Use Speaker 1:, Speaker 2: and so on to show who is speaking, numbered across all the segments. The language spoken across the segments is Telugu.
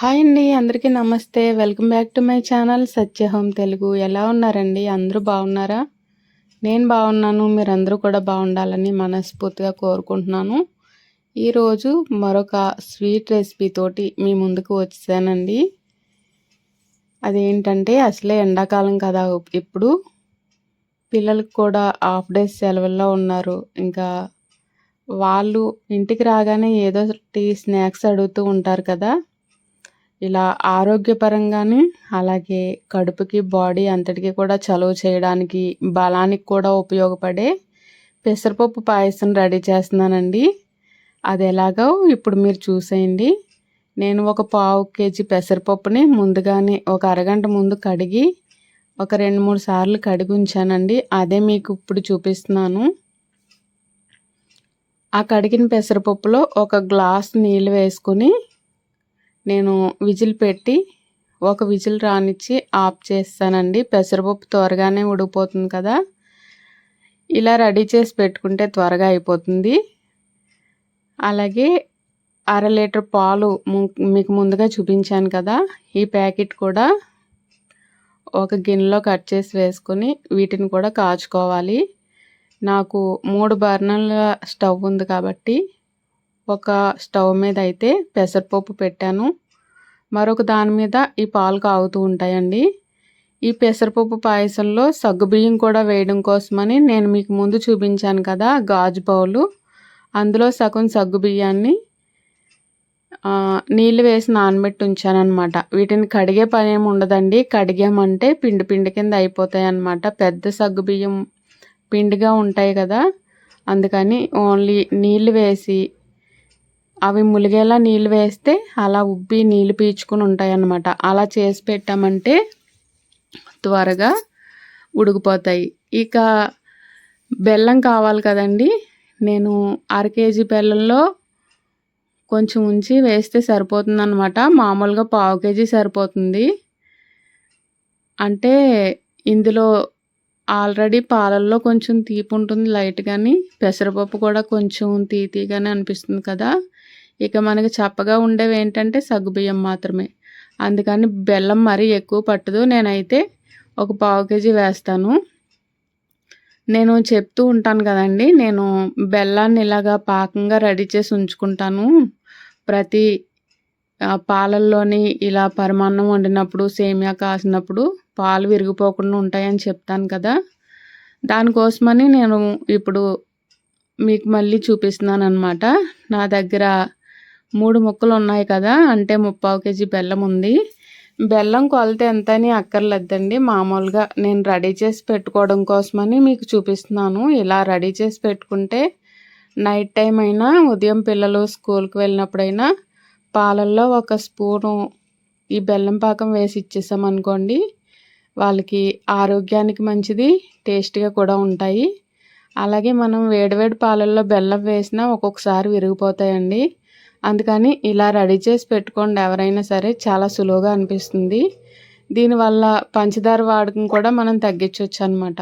Speaker 1: హాయ్ అండి అందరికీ నమస్తే. Welcome back to my channel Satya home Telugu. ఎలా ఉన్నారండి? అందరూ బాగున్నారా? నేను బాగున్నాను. మీరందరూ కూడా బాగుండాలని మనస్ఫూర్తిగా కోరుకుంటున్నాను. ఈరోజు మరొక స్వీట్ రెసిపీతోటి మీ ముందుకు వచ్చానండి అదేంటంటే అసలే ఎండాకాలం కదా. ఇప్పుడు పిల్లలకు కూడా హాఫ్ డేస్ సెలవుల్లో ఉన్నారు. ఇంకా వాళ్ళు ఇంటికి రాగానే ఏదో టీ స్నాక్స్ అడుగుతూ ఉంటారు కదా. ఇలా ఆరోగ్యపరంగానే అలాగే కడుపుకి బాడీ అంతటికి కూడా చలువ చేయడానికి బలానికి కూడా ఉపయోగపడే పెసరపప్పు పాయసం రెడీ చేస్తున్నానండి. అది ఎలాగో ఇప్పుడు మీరు చూసేయండి. నేను ఒక పావు కేజీ పెసరపప్పుని ముందుగానే ఒక అరగంట ముందు కడిగి ఒక రెండు మూడు సార్లు కడిగి ఉంచానండి. అదే మీకు ఇప్పుడు చూపిస్తున్నాను. ఆ కడిగిన పెసరపప్పులో ఒక గ్లాస్ నీళ్ళు వేసుకుని నేను విజిల్ పెట్టి ఒక విజిల్ రానిచ్చి ఆఫ్ చేస్తానండి. పెసరపప్పు త్వరగానే ఉడికిపోతుంది కదా. ఇలా రెడీ చేసి పెట్టుకుంటే త్వరగా అయిపోతుంది. అలాగే అర లీటర్ పాలు మీకు ముందుగా చూపించాను కదా. ఈ ప్యాకెట్ కూడా ఒక గిన్నెలో కట్ చేసి వేసుకొని వీటిని కూడా కాచుకోవాలి. నాకు మూడు బర్నర్ల స్టవ్ ఉంది కాబట్టి ఒక స్టవ్ మీద అయితే పెసరపప్పు పెట్టాను. మరొక దాని మీద ఈ పాలు కాగుతూ ఉంటాయండి. ఈ పెసరపప్పు పాయసంలో సగ్గుబియ్యం కూడా వేయడం కోసమని నేను మీకు ముందు చూపించాను కదా గాజు బౌలు. అందులో సగం సగ్గుబియ్యాన్ని నీళ్ళు వేసి నానబెట్టి ఉంచానమాట వీటిని కడిగే పని ఏమి ఉండదండి. కడిగామంటే పిండి పిండి కింద అయిపోతాయి అన్నమాట పెద్ద సగ్గుబియ్యం పిండిగా ఉంటాయి కదా. అందుకని ఓన్లీ నీళ్ళు వేసి అవి ములిగేలా నీళ్ళు వేస్తే అలా ఉబ్బి నీళ్ళు పీల్చుకుని ఉంటాయి అన్నమాట అలా చేసి పెట్టామంటే త్వరగా ఉడికిపోతాయి. ఇక బెల్లం కావాలి కదండి. నేను అర కేజీ బెల్లంలో కొంచెం ఉంచి వేస్తే సరిపోతుంది అనమాట మామూలుగా పావు కేజీ సరిపోతుంది. అంటే ఇందులో ఆల్రెడీ పాలల్లో కొంచెం తీపి ఉంటుంది లైట్ కానీ పెసరపప్పు కూడా కొంచెం తీతీగానే అనిపిస్తుంది కదా. ఇక మనకి చప్పగా ఉండేవి ఏంటంటే సగ్గుబియ్యం మాత్రమే. అందుకని బెల్లం మరీ ఎక్కువ పట్టదు. నేనైతే ఒక పావు కేజీ వేస్తాను. నేను చెప్తూ ఉంటాను కదండి నేను బెల్లాన్ని ఇలాగా పాకంగా రెడీ చేసి ఉంచుకుంటాను. ప్రతి పాలల్లోని ఇలా పరమాన్నం వండినప్పుడు సేమియా కాసినప్పుడు పాలు విరిగిపోకుండా ఉంటాయని చెప్తాను కదా. దానికోసమని నేను ఇప్పుడు మీకు మళ్ళీ చూపిస్తున్నాను అనమాట నా దగ్గర మూడు ముక్కలు ఉన్నాయి కదా అంటే ముప్పావు కేజీ బెల్లం ఉంది. బెల్లం కొలత ఎంత అని అక్కర్లేదండి. మామూలుగా నేను రెడీ చేసి పెట్టుకోవడం కోసమని మీకు చూపిస్తున్నాను. ఇలా రెడీ చేసి పెట్టుకుంటే నైట్ టైం అయినా ఉదయం పిల్లలు స్కూల్కి వెళ్ళినప్పుడైనా పాలల్లో ఒక స్పూను ఈ బెల్లం పాకం వేసి ఇచ్చేసామనుకోండి వాళ్ళకి ఆరోగ్యానికి మంచిది టేస్ట్గా కూడా ఉంటాయి. అలాగే మనం వేడివేడి పాలల్లో బెల్లం వేసినా ఒక్కొక్కసారి విరిగిపోతాయండి. అందుకని ఇలా రెడీ చేసి పెట్టుకోండి ఎవరైనా సరే చాలా సులువుగా అనిపిస్తుంది. దీనివల్ల పంచదార వాడకం కూడా మనం తగ్గించవచ్చు అనమాట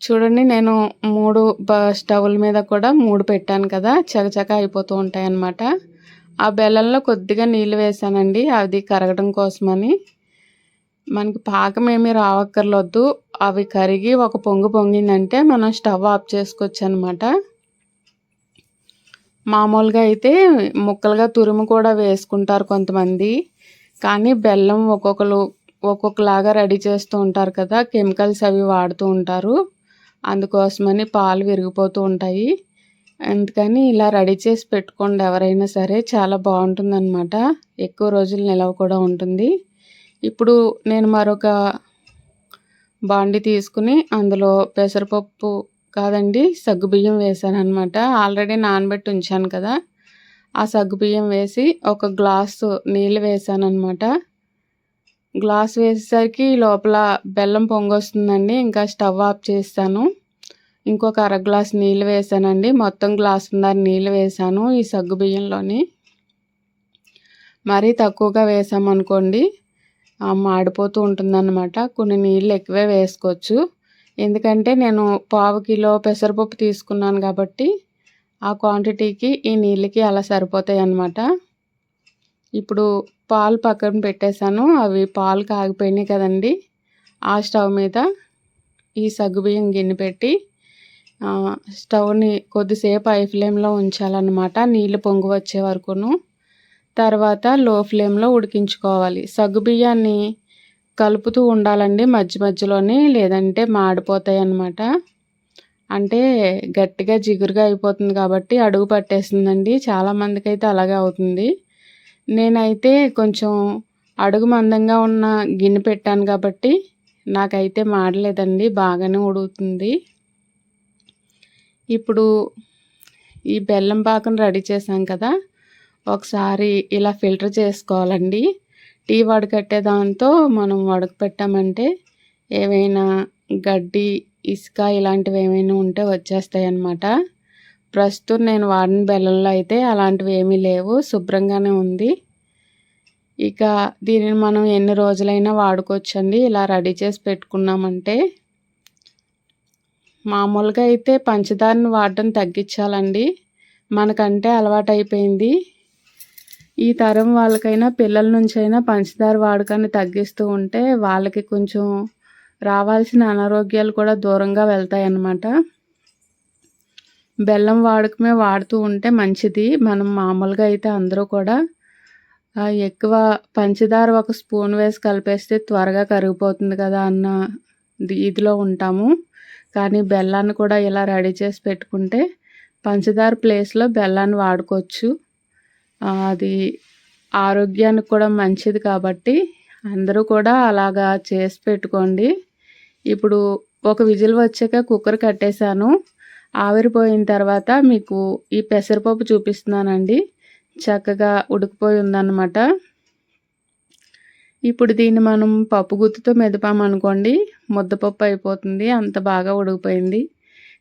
Speaker 1: చూడండి నేను మూడు స్టవ్ల మీద కూడా మూడు పెట్టాను కదా చకచక అయిపోతూ ఉంటాయి అన్నమాట ఆ బెల్లంలో కొద్దిగా నీళ్ళు వేసానండి అది కరగడం కోసమని. మనకి పాకం ఏమీ రావక్కర్లొద్దు. అవి కరిగి ఒక పొంగు పొంగిందంటే మనం స్టవ్ ఆఫ్ చేసుకోవచ్చు అనమాట మామూలుగా అయితే ముక్కలుగా తురుము కూడా వేసుకుంటారు కొంతమంది. కానీ బెల్లం ఒక్కొక్కరు ఒక్కొక్కలాగా రెడీ చేస్తూ ఉంటారు కదా కెమికల్స్ అవి వాడుతూ ఉంటారు. అందుకోసమని పాలు విరిగిపోతూ ఉంటాయి. అందుకని ఇలా రెడీ చేసి పెట్టుకోండి ఎవరైనా సరే చాలా బాగుంటుందన్నమాట ఎక్కువ రోజులు నిలవ కూడా ఉంటుంది. ఇప్పుడు నేను మరొక బాండి తీసుకుని అందులో పెసరపప్పు కాదండి సగ్గుబియ్యం వేసాను అనమాట ఆల్రెడీ నానబెట్టి ఉంచాను కదా. ఆ సగ్గుబియ్యం వేసి ఒక గ్లాసు నీళ్ళు వేసాను అనమాట గ్లాస్ వేసేసరికి లోపల బెల్లం పొంగొస్తుందండి ఇంకా స్టవ్ ఆఫ్ చేస్తాను. ఇంకొక అర గ్లాస్ నీళ్ళు వేసానండి మొత్తం గ్లాసున్నర నీళ్ళు వేసాను ఈ సగ్గుబియ్యంలోని మరీ తక్కువగా వేసామనుకోండి మాడిపోతూ ఉంటుందన్నమాట. కొన్ని నీళ్ళు ఎక్కువే వేసుకోవచ్చు. ఎందుకంటే నేను పావు కిలో పెసరపప్పు తీసుకున్నాను కాబట్టి ఆ క్వాంటిటీకి ఈ నీళ్ళకి అలా సరిపోతాయి అన్నమాట ఇప్పుడు పాలు పక్కన పెట్టేశాను. అవి పాలు కాగిపోయినాయి కదండి. ఆ స్టవ్ మీద ఈ సగ్గుబియ్యం గిన్నె పెట్టి స్టవ్ని కొద్దిసేపు ఐ ఫ్లేమ్లో ఉంచాలన్నమాట. నీళ్ళు పొంగు వచ్చే వరకును. తర్వాత లో ఫ్లేమ్లో ఉడికించుకోవాలి. సగ్గుబియ్యాన్ని కలుపుతూ ఉండాలండి మధ్య మధ్యలోనే లేదంటే మాడిపోతాయి అన్నమాట అంటే గట్టిగా జిగురుగా అయిపోతుంది కాబట్టి అడుగు పట్టేస్తుందండి. చాలామందికి అయితే అలాగే అవుతుంది. నేనైతే కొంచెం అడుగు మందంగా ఉన్న గిన్నె పెట్టాను కాబట్టి నాకైతే మాడలేదండి. బాగానే ఉడుకుతుంది. ఇప్పుడు ఈ బెల్లం పాకం రెడీ చేశాం కదా ఒకసారి ఇలా ఫిల్టర్ చేసుకోవాలండి. టీ వడకట్టే దాంతో మనం వడకపెట్టామంటే ఏవైనా గడ్డి ఇసుక ఇలాంటివి ఏమైనా ఉంటే వచ్చేస్తాయి అన్నమాట ప్రస్తుతం నేను వాడిన బెల్లంలో అయితే అలాంటివి ఏమీ లేవు. శుభ్రంగానే ఉంది. ఇక దీనిని మనం ఎన్ని రోజులైనా వాడుకోవచ్చండి. ఇలా రెడీ చేసి పెట్టుకున్నామంటే మామూలుగా అయితే పంచదారని వాడడం తగ్గించాలండి. మనకంటే అలవాటు అయిపోయింది ఈ తరం వాళ్ళకైనా పిల్లల నుంచైనా పంచదార వాడకాన్ని తగ్గిస్తూ ఉంటే వాళ్ళకి కొంచెం రావాల్సిన అనారోగ్యాలు కూడా దూరంగా వెళ్తాయి అన్నమాట బెల్లం వాడకమే వాడుతూ ఉంటే మంచిది. మనం మామూలుగా అయితే అందరూ కూడా ఎక్కువ పంచదార ఒక స్పూన్ వేసి కలిపేస్తే త్వరగా కరిగిపోతుంది కదా అన్న ఇదిలో ఉంటాము. కానీ బెల్లాన్ని కూడా ఇలా రెడీ చేసి పెట్టుకుంటే పంచదార ప్లేస్లో బెల్లాన్ని వాడుకోవచ్చు. అది ఆరోగ్యానికి కూడా మంచిది కాబట్టి అందరూ కూడా అలాగా చేసి పెట్టుకోండి. ఇప్పుడు ఒక విజిల్ వచ్చాక కుక్కర్ కట్టేశాను. ఆవిరిపోయిన తర్వాత మీకు ఈ పెసరపప్పు చూపిస్తున్నానండి. చక్కగా ఉడికిపోయి ఉందన్నమాట. ఇప్పుడు దీన్ని మనం పప్పు గుత్తుతో మెదపామనుకోండి ముద్దపప్పు అయిపోతుంది. అంత బాగా ఉడికిపోయింది.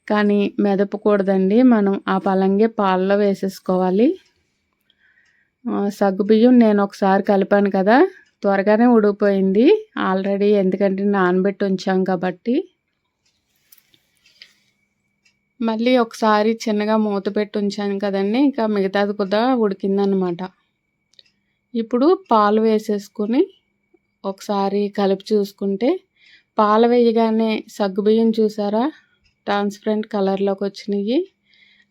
Speaker 1: కానీ మెదపకూడదండి. మనం ఆ పలంగే పాలలో వేసేసుకోవాలి. సగ్గుబియ్యం నేను ఒకసారి కలిపాను కదా త్వరగానే ఉడికిపోయింది. ఆల్రెడీ ఎందుకంటే నానబెట్టి ఉంచాం కాబట్టి. మళ్ళీ ఒకసారి చిన్నగా మూత పెట్టి ఉంచాను కదండి ఇంకా మిగతాది కూడా ఉడికిందనమాట. ఇప్పుడు పాలు వేసేసుకొని ఒకసారి కలిపి చూసుకుంటే పాలు వేయగానే సగ్గుబియ్యం చూసారా? ట్రాన్స్పరెంట్ కలర్లోకి వచ్చినాయి.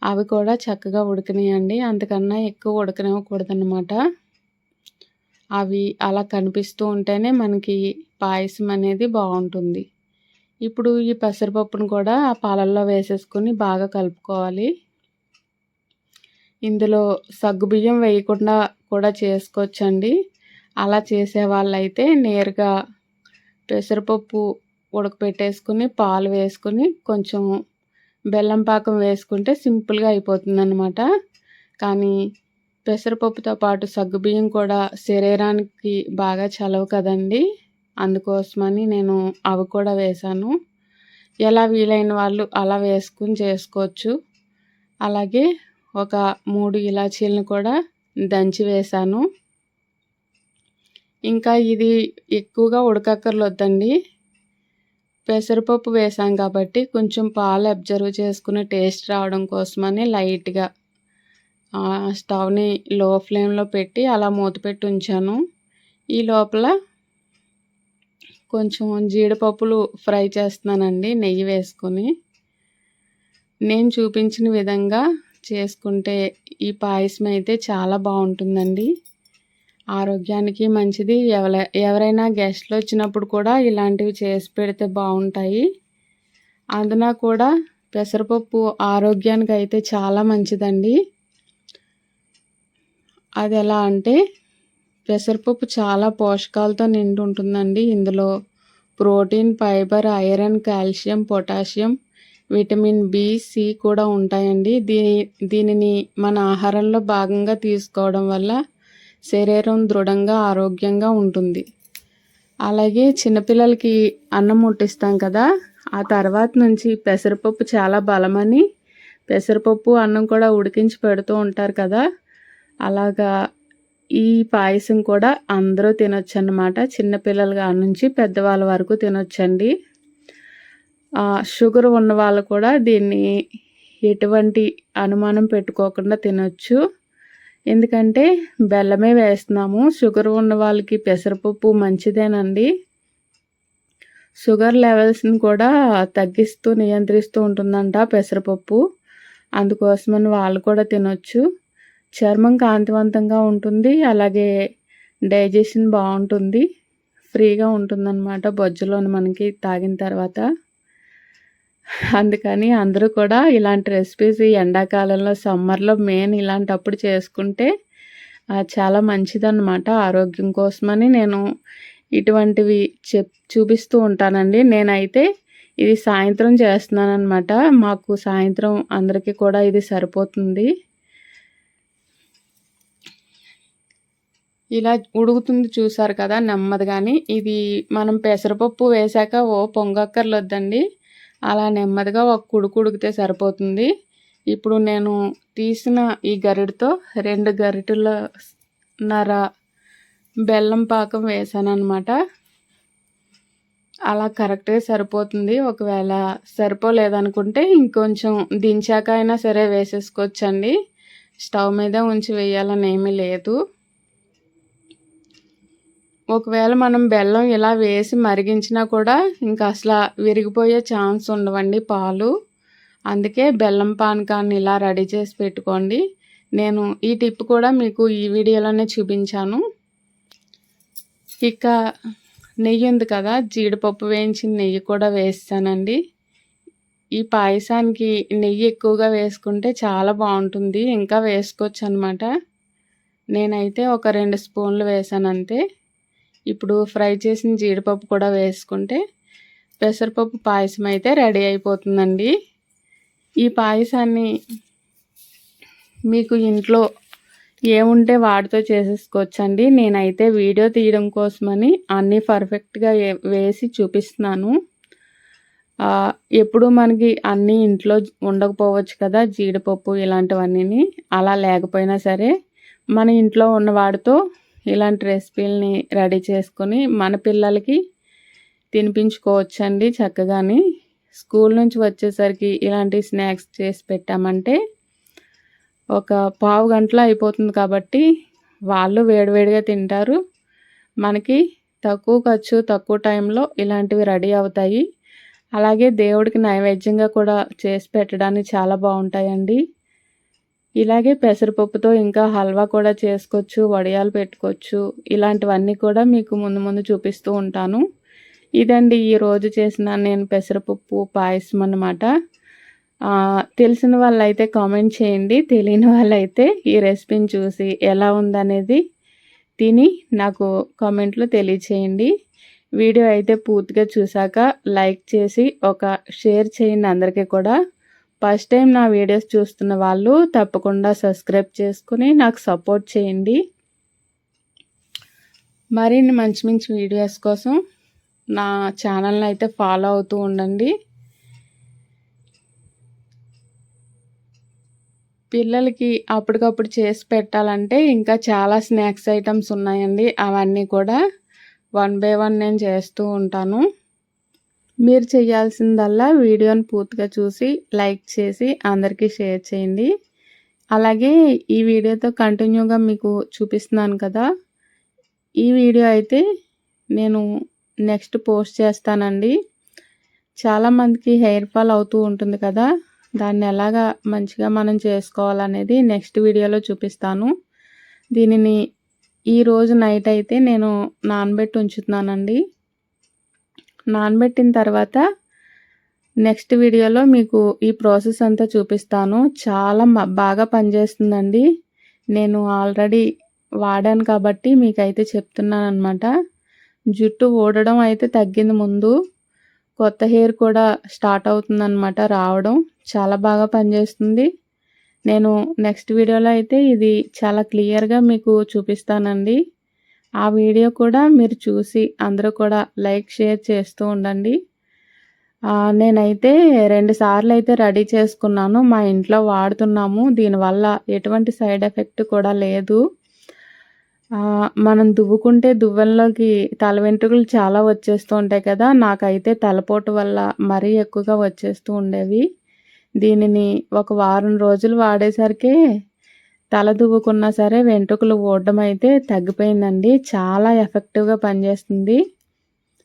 Speaker 1: అవి కూడా చక్కగా ఉడికినాయండి. అంతకన్నా ఎక్కువ ఉడకనివ్వకూడదన్నమాట. అవి అలా కనిపిస్తూ ఉంటేనే మనకి పాయసం అనేది బాగుంటుంది. ఇప్పుడు ఈ పెసరపప్పును కూడా ఆ పాలల్లో వేసేసుకొని బాగా కలుపుకోవాలి. ఇందులో సగ్గుబియ్యం వేయకుండా కూడా చేసుకోవచ్చండి. అలా చేసే వాళ్ళైతే నేరుగా పెసరపప్పు ఉడకపెట్టేసుకుని పాలు వేసుకుని కొంచెం బెల్లం పాకం వేసుకుంటే సింపుల్గా అయిపోతుంది కానీ పెసరపప్పుతో పాటు సగ్గుబియ్యం కూడా శరీరానికి బాగా చలవు కదండి. అందుకోసమని నేను అవి కూడా వేశాను. ఎలా వీలైన వాళ్ళు అలా వేసుకుని చేసుకోవచ్చు. అలాగే ఒక మూడు ఇలాచీలను కూడా దంచి వేశాను. ఇంకా ఇది ఎక్కువగా ఉడకక్కర్లొద్దండి. పెసరపప్పు వేసాం కాబట్టి కొంచెం పాలు అబ్జర్వ్ చేసుకుని టేస్ట్ రావడం కోసమని లైట్గా స్టవ్ని లో ఫ్లేమ్లో పెట్టి అలా మూత పెట్టి ఉంచాను. ఈ లోపల కొంచెం జీడిపప్పులు ఫ్రై చేస్తున్నానండి నెయ్యి వేసుకొని. నేను చూపించిన విధంగా చేసుకుంటే ఈ పాయసం అయితే చాలా బాగుంటుందండి. ఆరోగ్యానికి మంచిది. ఎవర ఎవరైనా గెస్ట్లు వచ్చినప్పుడు కూడా ఇలాంటివి చేసి పెడితే బాగుంటాయి. అందున కూడా పెసరపప్పు ఆరోగ్యానికి అయితే చాలా మంచిదండి. అది ఎలా అంటే పెసరపప్పు చాలా పోషకాలతో నిండి ఉంటుందండి. ఇందులో protein fibre iron calcium potassium vitamin B C కూడా ఉంటాయండి. దీని దీనిని మన ఆహారంలో భాగంగా తీసుకోవడం వల్ల శరీరం దృఢంగా ఆరోగ్యంగా ఉంటుంది. అలాగే చిన్నపిల్లలకి అన్నం ముట్టిస్తాం కదా ఆ తర్వాత నుంచి పెసరపప్పు చాలా బలమని పెసరపప్పు అన్నం కూడా ఉడికించి పెడుతూ ఉంటారు కదా అలాగా ఈ పాయసం కూడా అందరూ తినొచ్చు అన్నమాట చిన్నపిల్లల నుంచి పెద్దవాళ్ళ వరకు తినొచ్చండి. షుగర్ ఉన్న వాళ్ళు కూడా దీన్ని ఎటువంటి అనుమానం పెట్టుకోకుండా తినొచ్చు. ఎందుకంటే బెల్లమే వేస్తున్నాము. షుగర్ ఉన్న వాళ్ళకి పెసరపప్పు మంచిదేనండి. షుగర్ లెవెల్స్ని కూడా తగ్గిస్తూ నియంత్రిస్తూ ఉంటుందంట పెసరపప్పు. అందుకోసమని వాళ్ళు కూడా తినొచ్చు. చర్మం కాంతివంతంగా ఉంటుంది. అలాగే డైజెషన్ బాగుంటుంది. ఫ్రీగా ఉంటుందన్నమాట బొజ్జులోని మనకి తాగిన తర్వాత. అందుకని అందరూ కూడా ఇలాంటి రెసిపీస్ ఈ ఎండాకాలంలో సమ్మర్లో మెయిన్ ఇలాంటప్పుడు చేసుకుంటే చాలా మంచిదన్నమాట. ఆరోగ్యం కోసమని నేను ఇటువంటివి చెప్ చూపిస్తూ ఉంటానండి. నేనైతే ఇది సాయంత్రం చేస్తున్నానమాట మాకు సాయంత్రం అందరికీ కూడా ఇది సరిపోతుంది. ఇలా ఉడుకుతుంది చూసారు కదా నెమ్మదిగాని. ఇది మనం పెసరపప్పు వేశాక ఓ పొంగక్కర్లొద్దండి. అలా నెమ్మదిగా ఒక కుడుకు ఉడికితే సరిపోతుంది. ఇప్పుడు నేను తీసిన ఈ గరిటతో రెండు గరిటెల నర బెల్లం పాకం వేసాను అనమాట అలా కరెక్ట్గా సరిపోతుంది. ఒకవేళ సరిపోలేదనుకుంటే ఇంకొంచెం దించాక అయినా సరే వేసేసుకోవచ్చండి. స్టవ్ మీద ఉంచి వేయాలని ఏమీ లేదు. ఒకవేళ మనం బెల్లం ఇలా వేసి మరిగించినా కూడా ఇంకా అసలు విరిగిపోయే ఛాన్స్ ఉండవండి పాలు. అందుకే బెల్లం పానకాన్ని ఇలా రెడీ చేసి పెట్టుకోండి. నేను ఈ టిప్ కూడా మీకు ఈ వీడియోలోనే చూపించాను. ఇక నెయ్యి ఉంది కదా జీడిపప్పు వేయించిన నెయ్యి కూడా వేస్తానండి. ఈ పాయసానికి నెయ్యి ఎక్కువగా వేసుకుంటే చాలా బాగుంటుంది. ఇంకా వేసుకోవచ్చు అనమాట నేనైతే ఒక రెండు స్పూన్లు వేసాను అంతే ఇప్పుడు ఫ్రై చేసిన జీడిపప్పు కూడా వేసుకుంటే పెసరపప్పు పాయసం అయితే రెడీ అయిపోతుందండి. ఈ పాయసాన్ని మీకు ఇంట్లో ఏముంటే వాటితో చేసేసుకోవచ్చండి. నేనైతే వీడియో తీయడం కోసమని అన్నీ పర్ఫెక్ట్గా వేసి చూపిస్తున్నాను. ఎప్పుడు మనకి అన్నీ ఇంట్లో ఉండకపోవచ్చు కదా జీడిపప్పు ఇలాంటివన్నీ అలా లేకపోయినా సరే మన ఇంట్లో ఉన్న వాడితో ఇలాంటి రెసిపీలని రెడీ చేసుకొని మన పిల్లలకి తినిపించుకోవచ్చండి చక్కగాని. స్కూల్ నుంచి వచ్చేసరికి ఇలాంటి స్నాక్స్ చేసి పెట్టామంటే ఒక పావు గంటలో అయిపోతుంది కాబట్టి వాళ్ళు వేడివేడిగా తింటారు. మనకి తక్కువ ఖర్చు తక్కువ టైంలో ఇలాంటివి రెడీ అవుతాయి. అలాగే దేవుడికి నైవేద్యంగా కూడా చేసి పెట్టడానికి చాలా బాగుంటాయండి. ఇలాగే పెసరపప్పుతో ఇంకా హల్వా కూడా చేసుకోవచ్చు వడియాలు పెట్టుకోవచ్చు. ఇలాంటివన్నీ కూడా మీకు ముందు ముందు చూపిస్తూ ఉంటాను. ఇదండి ఈరోజు చేసిన నేను పెసరపప్పు పాయసం అన్నమాట. తెలిసిన వాళ్ళైతే కామెంట్ చేయండి. తెలియని వాళ్ళైతే ఈ రెసిపీని చూసి ఎలా ఉందనేది తిని నాకు కామెంట్లో తెలియచేయండి. వీడియో అయితే పూర్తిగా చూశాక లైక్ చేసి ఒక షేర్ చేయండి అందరికీ కూడా. ఫస్ట్ టైం నా వీడియోస్ చూస్తున్న వాళ్ళు తప్పకుండా సబ్స్క్రైబ్ చేసుకుని నాకు సపోర్ట్ చేయండి. మరిన్ని మంచి మంచి వీడియోస్ కోసం నా ఛానల్ని అయితే ఫాలో అవుతూ ఉండండి. పిల్లలకి అప్పటికప్పుడు చేసి పెట్టాలంటే ఇంకా చాలా స్నాక్స్ ఐటమ్స్ ఉన్నాయండి. అవన్నీ కూడా వన్ బై వన్ నేను చేస్తూ ఉంటాను. మీరు చేయాల్సిందల్లా వీడియోని పూర్తిగా చూసి లైక్ చేసి అందరికీ షేర్ చేయండి. అలాగే ఈ వీడియోతో కంటిన్యూగా మీకు చూపిస్తున్నాను కదా. ఈ వీడియో అయితే నేను నెక్స్ట్ పోస్ట్ చేస్తానండి. చాలామందికి హెయిర్ ఫాల్ అవుతూ ఉంటుంది కదా. దాన్ని ఎలాగా మంచిగా మనం చేసుకోవాలనేది నెక్స్ట్ వీడియోలో చూపిస్తాను. దీనిని ఈరోజు నైట్ అయితే నేను నానబెట్టి ఉంచుతున్నానండి. నానబెట్టిన తర్వాత నెక్స్ట్ వీడియోలో మీకు ఈ ప్రాసెస్ అంతా చూపిస్తాను. చాలా బాగా పనిచేస్తుందండి. నేను ఆల్రెడీ వాడాను కాబట్టి మీకైతే చెప్తున్నాను అనమాట జుట్టు ఊడడం అయితే తగ్గింది ముందు. కొత్త హెయిర్ కూడా స్టార్ట్ అవుతుందన్నమాట రావడం. చాలా బాగా పనిచేస్తుంది. నేను నెక్స్ట్ వీడియోలో అయితే ఇది చాలా క్లియర్గా మీకు చూపిస్తానండి. ఆ వీడియో కూడా మీరు చూసి అందరూ కూడా లైక్ షేర్ చేస్తూ ఉండండి. నేనైతే రెండు సార్లు అయితే రెడీ చేసుకున్నాను. మా ఇంట్లో వాడుతున్నాము. దీనివల్ల ఎటువంటి సైడ్ ఎఫెక్ట్ కూడా లేదు. మనం దువ్వుకుంటే దువ్వెనలోకి తల వెంట్రుకలు చాలా వచ్చేస్తూ ఉంటాయి కదా. నాకైతే తలపోటు వల్ల మరీ ఎక్కువగా వచ్చేస్తూ ఉండేవి. దీనిని ఒక వారం రోజులు వాడేసరికి తల దువ్వుకున్నా సరే వెంట్రుకలు ఊడడం అయితే తగ్గిపోయిందండి. చాలా ఎఫెక్టివ్గా పనిచేస్తుంది.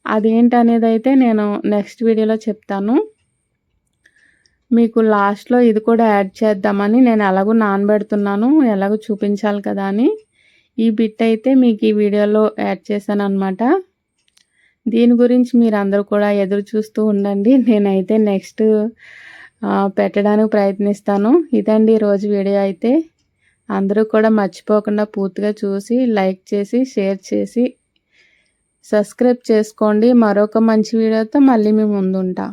Speaker 1: అదేంటనేది అయితే నేను నెక్స్ట్ వీడియోలో చెప్తాను. మీకు లాస్ట్లో ఇది కూడా యాడ్ చేద్దామని నేను ఎలాగో నానబెడుతున్నాను ఎలాగో చూపించాలి కదా అని. ఈ బిట్ అయితే మీకు ఈ వీడియోలో యాడ్ చేశాను అనమాట దీని గురించి మీరు కూడా ఎదురు చూస్తూ ఉండండి. నేనైతే నెక్స్ట్ పెట్టడానికి ప్రయత్నిస్తాను. ఇదండి రోజు వీడియో అయితే. అందరూ కూడా మర్చిపోకుండా పూర్తిగా చూసి లైక్ చేసి షేర్ చేసి సబ్స్క్రైబ్ చేసుకోండి. మరొక మంచి వీడియోతో మళ్ళీ మీ ముందుంటా.